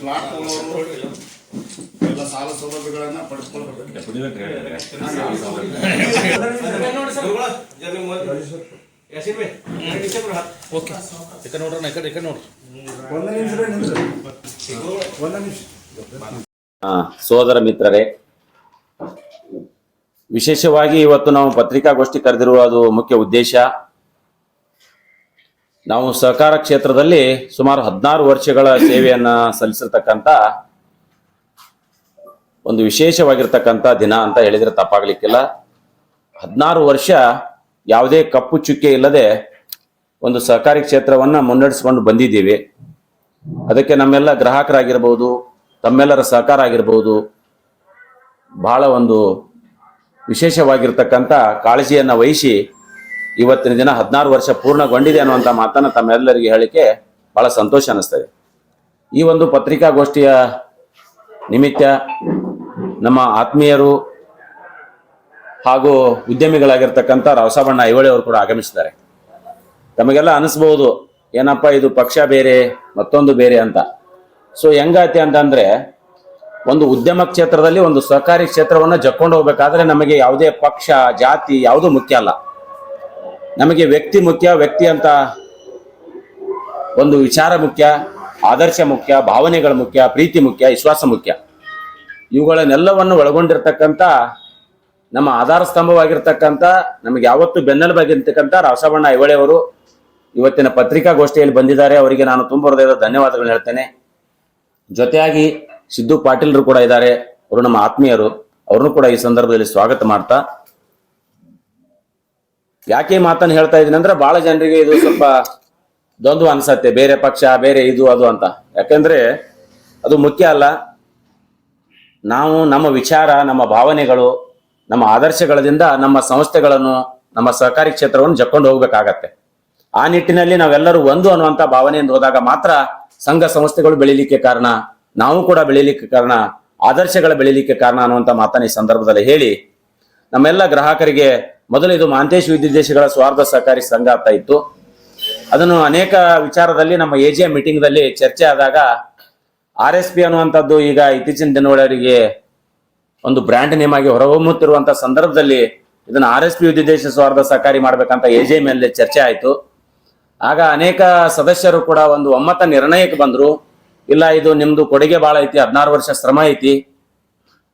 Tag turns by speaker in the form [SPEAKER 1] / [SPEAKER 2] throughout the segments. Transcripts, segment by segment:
[SPEAKER 1] Plot ಎಲ್ಲ ಸಾಲ ಸೌಲಭ್ಯಗಳನ್ನ
[SPEAKER 2] ಸೋದರ ಮಿತ್ರರೇ ವಿಶೇಷವಾಗಿ ಇವತ್ತು ನಾವು ಪತ್ರಿಕಾಗೋಷ್ಠಿ ಕರೆದಿರುವ ಅದು ಮುಖ್ಯ ಉದ್ದೇಶ. ನಾವು ಸಹಕಾರ ಕ್ಷೇತ್ರದಲ್ಲಿ ಸುಮಾರು ಹದಿನಾರು ವರ್ಷಗಳ ಸೇವೆಯನ್ನ ಸಲ್ಲಿಸಿರ್ತಕ್ಕಂಥ ಒಂದು ವಿಶೇಷವಾಗಿರ್ತಕ್ಕಂಥ ದಿನ ಅಂತ ಹೇಳಿದ್ರೆ ತಪ್ಪಾಗ್ಲಿಕ್ಕಿಲ್ಲ. ಹದಿನಾರು ವರ್ಷ ಯಾವುದೇ ಕಪ್ಪು ಚುಕ್ಕೆ ಇಲ್ಲದೆ ಒಂದು ಸಹಕಾರಿ ಕ್ಷೇತ್ರವನ್ನ ಮುನ್ನಡೆಸ್ಕೊಂಡು ಬಂದಿದ್ದೀವಿ. ಅದಕ್ಕೆ ನಮ್ಮೆಲ್ಲ ಗ್ರಾಹಕರಾಗಿರ್ಬೋದು, ತಮ್ಮೆಲ್ಲರ ಸಹಕಾರ ಆಗಿರ್ಬೋದು, ಬಹಳ ಒಂದು ವಿಶೇಷವಾಗಿರ್ತಕ್ಕಂಥ ಕಾಳಜಿಯನ್ನು ವಹಿಸಿ ಇವತ್ತಿನ ದಿನ ಹದಿನಾರು ವರ್ಷ ಪೂರ್ಣಗೊಂಡಿದೆ ಅನ್ನುವಂಥ ಮಾತನ್ನು ತಮ್ಮೆಲ್ಲರಿಗೆ ಹೇಳಿಕೆ ಬಹಳ ಸಂತೋಷ ಅನ್ನಿಸ್ತದೆ. ಈ ಒಂದು ಪತ್ರಿಕಾಗೋಷ್ಠಿಯ ನಿಮಿತ್ತ ನಮ್ಮ ಆತ್ಮೀಯರು ಹಾಗೂ ಉದ್ಯಮಿಗಳಾಗಿರ್ತಕ್ಕಂಥ ರಾವಸಾಬಣ್ಣ ಐಹೊಳೆ ಅವರು ಕೂಡ ಆಗಮಿಸಿದ್ದಾರೆ. ತಮಗೆಲ್ಲ ಅನಿಸ್ಬೋದು ಏನಪ್ಪ ಇದು ಪಕ್ಷ ಬೇರೆ, ಮತ್ತೊಂದು ಬೇರೆ ಅಂತ. ಸೊ ಹೆಂಗಾತಿ ಅಂತಂದ್ರೆ, ಒಂದು ಉದ್ಯಮ ಕ್ಷೇತ್ರದಲ್ಲಿ ಒಂದು ಸಹಕಾರಿ ಕ್ಷೇತ್ರವನ್ನು ಜಕ್ಕೊಂಡು ಹೋಗ್ಬೇಕಾದ್ರೆ ನಮಗೆ ಯಾವುದೇ ಪಕ್ಷ, ಜಾತಿ ಯಾವುದು ಮುಖ್ಯ ಅಲ್ಲ. ನಮಗೆ ವ್ಯಕ್ತಿ ಮುಖ್ಯ, ವ್ಯಕ್ತಿ ಅಂತ ಒಂದು ವಿಚಾರ ಮುಖ್ಯ, ಆದರ್ಶ ಮುಖ್ಯ, ಭಾವನೆಗಳು ಮುಖ್ಯ, ಪ್ರೀತಿ ಮುಖ್ಯ, ವಿಶ್ವಾಸ ಮುಖ್ಯ. ಇವುಗಳನ್ನೆಲ್ಲವನ್ನು ಒಳಗೊಂಡಿರ್ತಕ್ಕಂಥ ನಮ್ಮ ಆಧಾರ ಸ್ತಂಭವಾಗಿರ್ತಕ್ಕಂಥ, ನಮಗೆ ಯಾವತ್ತು ಬೆನ್ನೆಲುಬಾಗಿರ್ತಕ್ಕಂಥ ರಾವಸಬಣ್ಣ ಐವಳೆ ಅವರು ಇವತ್ತಿನ ಪತ್ರಿಕಾಗೋಷ್ಠಿಯಲ್ಲಿ ಬಂದಿದ್ದಾರೆ. ಅವರಿಗೆ ನಾನು ತುಂಬ ಹೃದಯದ ಧನ್ಯವಾದಗಳು ಹೇಳ್ತೇನೆ. ಜೊತೆಯಾಗಿ ಸಿದ್ದು ಪಾಟೀಲ್ರು ಕೂಡ ಇದ್ದಾರೆ. ಅವರು ನಮ್ಮ ಆತ್ಮೀಯರು. ಅವ್ರನ್ನು ಕೂಡ ಈ ಸಂದರ್ಭದಲ್ಲಿ ಸ್ವಾಗತ ಮಾಡ್ತಾ ಯಾಕೆ ಮಾತನ್ನು ಹೇಳ್ತಾ ಇದ್ದೀನಿ ಅಂದ್ರೆ ಬಹಳ ಜನರಿಗೆ ಇದು ಸ್ವಲ್ಪ ದ್ವಂದ್ವ ಅನ್ಸತ್ತೆ. ಬೇರೆ ಪಕ್ಷ, ಬೇರೆ ಇದು, ಅದು ಅಂತ. ಯಾಕಂದ್ರೆ ಅದು ಮುಖ್ಯ ಅಲ್ಲ. ನಾವು ನಮ್ಮ ವಿಚಾರ, ನಮ್ಮ ಭಾವನೆಗಳು, ನಮ್ಮ ಆದರ್ಶಗಳದಿಂದ ನಮ್ಮ ಸಂಸ್ಥೆಗಳನ್ನು, ನಮ್ಮ ಸಹಕಾರಿ ಕ್ಷೇತ್ರವನ್ನು ಜಕ್ಕೊಂಡು ಹೋಗ್ಬೇಕಾಗತ್ತೆ. ಆ ನಿಟ್ಟಿನಲ್ಲಿ ನಾವೆಲ್ಲರೂ ಒಂದು ಅನ್ನುವಂತ ಭಾವನೆಯಿಂದ ಹೋದಾಗ ಮಾತ್ರ ಸಂಘ ಸಂಸ್ಥೆಗಳು ಬೆಳಿಲಿಕ್ಕೆ ಕಾರಣ, ನಾವು ಕೂಡ ಬೆಳಿಲಿಕ್ಕೆ ಕಾರಣ, ಆದರ್ಶಗಳ ಬೆಳಿಲಿಕ್ಕೆ ಕಾರಣ ಅನ್ನುವಂತ ಮಾತನ್ನ ಈ ಸಂದರ್ಭದಲ್ಲಿ ಹೇಳಿ, ನಮ್ಮೆಲ್ಲ ಗ್ರಾಹಕರಿಗೆ ಮೊದಲು ಇದು ಮಾಂತೇಶ್ ವಿದ್ಯುದೇಶಗಳ ಸ್ವಾರ್ಥ ಸಹಕಾರಿ ಸಂಘ ಅಂತ ಇತ್ತು. ಅದನ್ನು ಅನೇಕ ವಿಚಾರದಲ್ಲಿ ನಮ್ಮ ಎ ಜಿ ಮೀಟಿಂಗ್ ದಲ್ಲಿ ಚರ್ಚೆ ಆದಾಗ ಆರ್ ಎಸ್ ಪಿ ಅನ್ನುವಂಥದ್ದು ಈಗ ಇತ್ತೀಚಿನ ದಿನಗಳಿಗೆ ಒಂದು ಬ್ರ್ಯಾಂಡ್ ನೇಮ್ ಆಗಿ ಹೊರಹೊಮ್ಮುತ್ತಿರುವಂತ ಸಂದರ್ಭದಲ್ಲಿ ಇದನ್ನು ಆರ್ ಎಸ್ ಪಿ ವಿದ್ಯುದ್ದೇಶ ಸ್ವಾರ್ಥ ಸಹಕಾರಿ ಮಾಡಬೇಕಂತ ಎ ಜೆ ಮೇಲೆ ಚರ್ಚೆ ಆಯಿತು. ಆಗ ಅನೇಕ ಸದಸ್ಯರು ಕೂಡ ಒಂದು ಒಮ್ಮತ ನಿರ್ಣಯಕ್ಕೆ ಬಂದರು. ಇಲ್ಲ, ಇದು ನಿಮ್ದು ಕೊಡುಗೆ ಬಹಳ ಐತಿ, ಹದಿನಾರು ವರ್ಷ ಶ್ರಮ ಐತಿ.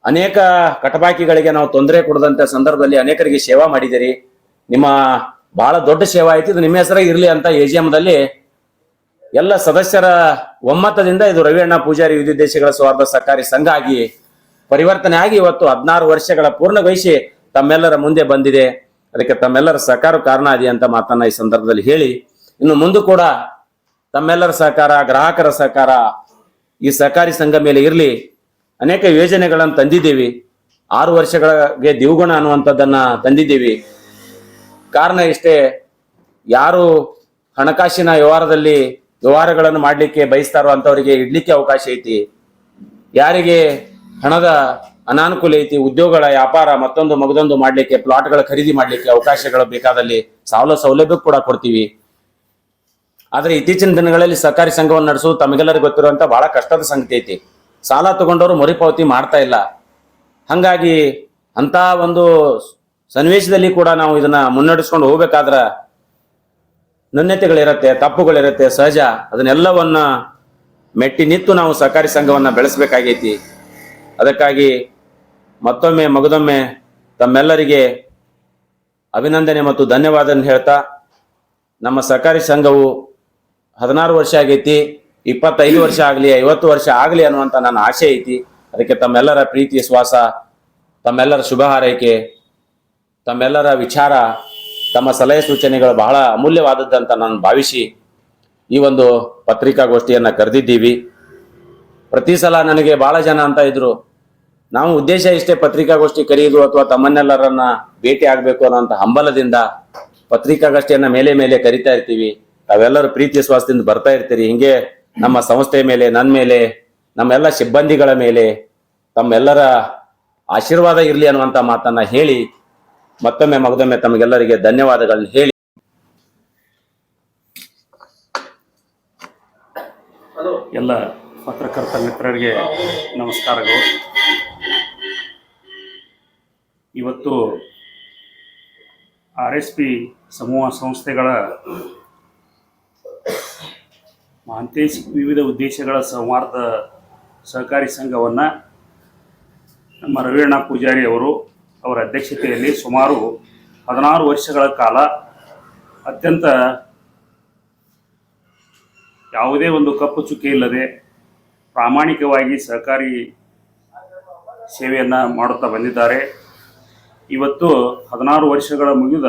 [SPEAKER 2] ಅನೇಕ ಕಟಬಾಕಿಗಳಿಗೆ ನಾವು ತೊಂದರೆ ಕೊಡದಂತ ಸಂದರ್ಭದಲ್ಲಿ ಅನೇಕರಿಗೆ ಸೇವಾ ಮಾಡಿದಿರಿ ನಿಮ್ಮ ಬಹಳ ದೊಡ್ಡ ಸೇವಾ ಐತಿ ಇದು ನಿಮ್ಮ ಹೆಸರಾಗ ಇರಲಿ ಅಂತ ಎ ಜಿ ದಲ್ಲಿ ಎಲ್ಲ ಸದಸ್ಯರ ಒಮ್ಮತದಿಂದ ಇದು ರವಿಯಣ್ಣ ಪೂಜಾರಿ ವಿದ್ಯುದೇಶಗಳ ಸ್ವಾರ್ಥ ಸರ್ಕಾರಿ ಸಂಘ ಆಗಿ ಪರಿವರ್ತನೆ ಆಗಿ ಇವತ್ತು ಹದಿನಾರು ವರ್ಷಗಳ ಪೂರ್ಣಗೊಳಿಸಿ ತಮ್ಮೆಲ್ಲರ ಮುಂದೆ ಬಂದಿದೆ. ಅದಕ್ಕೆ ತಮ್ಮೆಲ್ಲರ ಸಹಕಾರ ಕಾರಣ ಇದೆ ಅಂತ ಮಾತನ್ನ ಈ ಸಂದರ್ಭದಲ್ಲಿ ಹೇಳಿ. ಇನ್ನು ಮುಂದೆ ಕೂಡ ತಮ್ಮೆಲ್ಲರ ಸಹಕಾರ, ಗ್ರಾಹಕರ ಸಹಕಾರ ಈ ಸಹಕಾರಿ ಸಂಘ ಮೇಲೆ ಇರಲಿ. ಅನೇಕ ಯೋಜನೆಗಳನ್ನು ತಂದಿದ್ದೀವಿ. ಆರು ವರ್ಷಗಳಿಗೆ ದಿವುಗುಣ ಅನ್ನುವಂಥದ್ದನ್ನ ತಂದಿದ್ದೀವಿ. ಕಾರಣ ಇಷ್ಟೇ, ಯಾರು ಹಣಕಾಸಿನ ವ್ಯವಹಾರದಲ್ಲಿ ವ್ಯವಹಾರಗಳನ್ನು ಮಾಡಲಿಕ್ಕೆ ಬಯಸ್ತಾರೋ ಅಂಥವರಿಗೆ ಇಡ್ಲಿಕ್ಕೆ ಅವಕಾಶ ಐತಿ. ಯಾರಿಗೆ ಹಣದ ಅನಾನುಕೂಲ ಐತಿ, ಉದ್ಯೋಗಗಳ ವ್ಯಾಪಾರ ಮತ್ತೊಂದು ಮಗದೊಂದು ಮಾಡಲಿಕ್ಕೆ, ಪ್ಲಾಟ್ಗಳ ಖರೀದಿ ಮಾಡಲಿಕ್ಕೆ ಅವಕಾಶಗಳು ಬೇಕಾದಲ್ಲಿ ಸಾಲ ಸೌಲಭ್ಯ ಕೂಡ ಕೊಡ್ತೀವಿ. ಆದ್ರೆ ಇತ್ತೀಚಿನ ದಿನಗಳಲ್ಲಿ ಸಹಕಾರಿ ಸಂಘವನ್ನು ನಡೆಸುವುದು ತಮಗೆಲ್ಲರಿಗೂ ಗೊತ್ತಿರುವಂತ ಬಹಳ ಕಷ್ಟದ ಸಂಗತಿ ಐತಿ. ಸಾಲ ತಗೊಂಡವರು ಮರುಪಾವತಿ ಮಾಡ್ತಾ ಇಲ್ಲ. ಹಂಗಾಗಿ ಅಂತ ಒಂದು ಸನ್ನಿವೇಶದಲ್ಲಿ ಕೂಡ ನಾವು ಇದನ್ನ ಮುನ್ನಡೆಸ್ಕೊಂಡು ಹೋಗ್ಬೇಕಾದ್ರ ನ್ಯೂನ್ಯತೆಗಳಿರತ್ತೆ ತಪ್ಪುಗಳಿರತ್ತೆ, ಸಹಜ. ಅದನ್ನೆಲ್ಲವನ್ನ ಮೆಟ್ಟಿ ನಿಂತು ನಾವು ಸಹಕಾರಿ ಸಂಘವನ್ನ ಬೆಳೆಸಬೇಕಾಗೈತಿ. ಅದಕ್ಕಾಗಿ ಮತ್ತೊಮ್ಮೆ ಮಗದೊಮ್ಮೆ ತಮ್ಮೆಲ್ಲರಿಗೆ ಅಭಿನಂದನೆ ಮತ್ತು ಧನ್ಯವಾದ ಹೇಳ್ತಾ, ನಮ್ಮ ಸಹಕಾರಿ ಸಂಘವು ಹದಿನಾರು ವರ್ಷ ಆಗೈತಿ. ಇಪ್ಪತ್ತೈದು ವರ್ಷ ಆಗಲಿ, ಐವತ್ತು ವರ್ಷ ಆಗಲಿ ಅನ್ನುವಂಥ ನನ್ನ ಆಸೆ ಐತಿ. ಅದಕ್ಕೆ ತಮ್ಮೆಲ್ಲರ ಪ್ರೀತಿ, ಶ್ವಾಸ, ತಮ್ಮೆಲ್ಲರ ಶುಭ ಹಾರೈಕೆ, ತಮ್ಮೆಲ್ಲರ ವಿಚಾರ, ತಮ್ಮ ಸಲಹೆ ಸೂಚನೆಗಳು ಬಹಳ ಅಮೂಲ್ಯವಾದದ್ದಂತ ನಾನು ಭಾವಿಸಿ ಈ ಒಂದು ಪತ್ರಿಕಾಗೋಷ್ಠಿಯನ್ನು ಕರೆದಿದ್ದೀವಿ. ಪ್ರತಿ ಸಲ ನನಗೆ ಬಹಳ ಜನ ಅಂತ ಇದ್ರು, ನಾವು ಉದ್ದೇಶ ಇಷ್ಟೇ ಪತ್ರಿಕಾಗೋಷ್ಠಿ ಕರೆಯುವುದು ಅಥವಾ ತಮ್ಮನ್ನೆಲ್ಲರನ್ನ ಭೇಟಿ ಆಗಬೇಕು ಅನ್ನೋಂಥ ಹಂಬಲದಿಂದ ಪತ್ರಿಕಾಗೋಷ್ಠಿಯನ್ನ ಮೇಲೆ ಮೇಲೆ ಕರಿತಾ ಇರ್ತೀವಿ. ತಾವೆಲ್ಲರೂ ಪ್ರೀತಿ ಸ್ವಾಸ್ಥ್ಯದಿಂದ ಬರ್ತಾ ಇರ್ತೀರಿ. ಹಿಂಗೆ ನಮ್ಮ ಸಂಸ್ಥೆ ಮೇಲೆ ನನ್ನ ಮೇಲೆ, ನಮ್ಮೆಲ್ಲ ಸಿಬ್ಬಂದಿಗಳ ಮೇಲೆ, ತಮ್ಮೆಲ್ಲರ ಆಶೀರ್ವಾದ ಇರಲಿ ಅನ್ನುವಂಥ ಮಾತನ್ನ ಹೇಳಿ, ಮತ್ತೊಮ್ಮೆ ಮಗದೊಮ್ಮೆ ತಮಗೆಲ್ಲರಿಗೆ ಧನ್ಯವಾದಗಳನ್ನ ಹೇಳಿ.
[SPEAKER 3] ಎಲ್ಲ ಪತ್ರಕರ್ತ ಮಿತ್ರರಿಗೆ ನಮಸ್ಕಾರಗಳು. ಇವತ್ತು ಆರ್ ಎಸ್ ಪಿ ಸಮೂಹ ಸಂಸ್ಥೆಗಳ ಮಹಾಂತೇಶ್ ವಿವಿಧ ಉದ್ದೇಶಗಳ ಸಂವಾದ ಸಹಕಾರಿ ಸಂಘವನ್ನು ನಮ್ಮ ರವೀಣ್ಣ ಪೂಜಾರಿ ಅವರು ಅವರ ಅಧ್ಯಕ್ಷತೆಯಲ್ಲಿ ಸುಮಾರು ಹದಿನಾರು ವರ್ಷಗಳ ಕಾಲ ಅತ್ಯಂತ ಯಾವುದೇ ಒಂದು ಕಪ್ಪು ಚುಕ್ಕೆ ಇಲ್ಲದೆ ಪ್ರಾಮಾಣಿಕವಾಗಿ ಸಹಕಾರಿ ಸೇವೆಯನ್ನು ಮಾಡುತ್ತಾ ಬಂದಿದ್ದಾರೆ. ಇವತ್ತು ಹದಿನಾರು ವರ್ಷಗಳ ಮುಗಿದ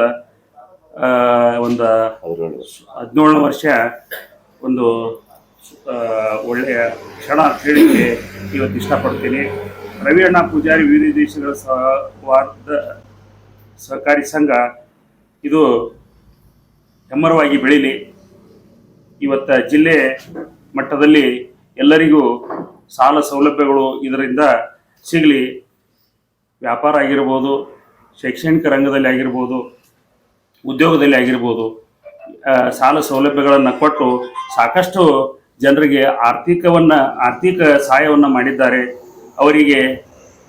[SPEAKER 3] ಒಂದು ಹದಿನೇಳನೇ ವರ್ಷ ಒಂದು ಒಳ್ಳೆಯ ಕ್ಷಣ ಅಂತ ಇವತ್ತು ಇಷ್ಟಪಡ್ತೀನಿ. ರವಿ ಅಣ್ಣ ಪೂಜಾರಿ ವಿವಿಧ ದೇಶಗಳ ಸಹವಾದ ಸಹಕಾರಿ ಸಂಘ. ಇದು ಹೆಮ್ಮರವಾಗಿ ಬೆಳೀಲಿ. ಇವತ್ತ ಜಿಲ್ಲೆ ಮಟ್ಟದಲ್ಲಿ ಎಲ್ಲರಿಗೂ ಸಾಲ ಸೌಲಭ್ಯಗಳು ಇದರಿಂದ ಸಿಗಲಿ. ವ್ಯಾಪಾರ ಆಗಿರ್ಬೋದು, ಶೈಕ್ಷಣಿಕ ರಂಗದಲ್ಲಿ ಆಗಿರ್ಬೋದು, ಉದ್ಯೋಗದಲ್ಲಿ ಆಗಿರ್ಬೋದು. ಸಾಲ ಸೌಲಭ್ಯಗಳನ್ನು ಕೊಟ್ಟು ಸಾಕಷ್ಟು ಜನರಿಗೆ ಆರ್ಥಿಕವನ್ನು, ಆರ್ಥಿಕ ಸಹಾಯವನ್ನು ಮಾಡಿದ್ದಾರೆ. ಅವರಿಗೆ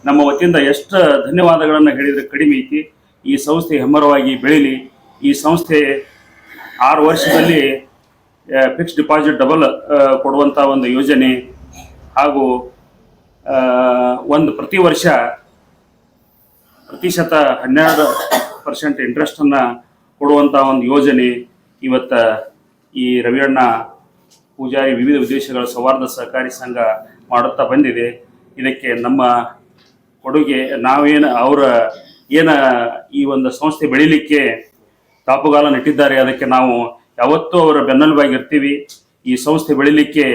[SPEAKER 3] ನಮ್ಮ ವತಿಯಿಂದ ಎಷ್ಟು ಧನ್ಯವಾದಗಳನ್ನು ಹೇಳಿದರೆ ಕಡಿಮೆ ಐತಿ. ಈ ಸಂಸ್ಥೆ ಹೆಮ್ಮರವಾಗಿ ಬೆಳೀಲಿ. ಈ ಸಂಸ್ಥೆ ಆರು ವರ್ಷದಲ್ಲಿ ಫಿಕ್ಸ್ ಡಿಪಾಸಿಟ್ ಡಬಲ್ ಕೊಡುವಂಥ ಒಂದು ಯೋಜನೆ ಹಾಗೂ ಒಂದು ಪ್ರತಿ ವರ್ಷ ಪ್ರತಿಶತ ಹನ್ನೆರಡು ಪರ್ಸೆಂಟ್ ಇಂಟ್ರೆಸ್ಟನ್ನು ಕೊಡುವಂಥ ಒಂದು ಯೋಜನೆ. ಇವತ್ತ ಈ ರವಿಯಣ್ಣ ಪೂಜಾರಿ ವಿವಿಧ ಉದ್ದೇಶಗಳ ಸೌಹಾರ್ದ ಸಹಕಾರಿ ಸಂಘ ಮಾಡುತ್ತಾ ಬಂದಿದೆ. ಇದಕ್ಕೆ ನಮ್ಮ ಕೊಡುಗೆ ನಾವೇನು ಅವರ ಏನ ಈ ಒಂದು ಸಂಸ್ಥೆ ಬೆಳೀಲಿಕ್ಕೆ ತಾಪುಗಾಲ ನೆಟ್ಟಿದ್ದಾರೆ, ಅದಕ್ಕೆ ನಾವು ಯಾವತ್ತೂ ಅವರ ಬೆನ್ನೆಲುಬಾಗಿರ್ತೀವಿ. ಈ ಸಂಸ್ಥೆ ಬೆಳೀಲಿಕ್ಕೆ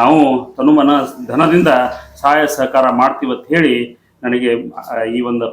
[SPEAKER 3] ನಾವು ತನುಮನ ಧನದಿಂದ ಸಹಾಯ ಸಹಕಾರ ಮಾಡ್ತೀವಿ ಅಂತ ಹೇಳಿ ನನಗೆ ಈ ಒಂದು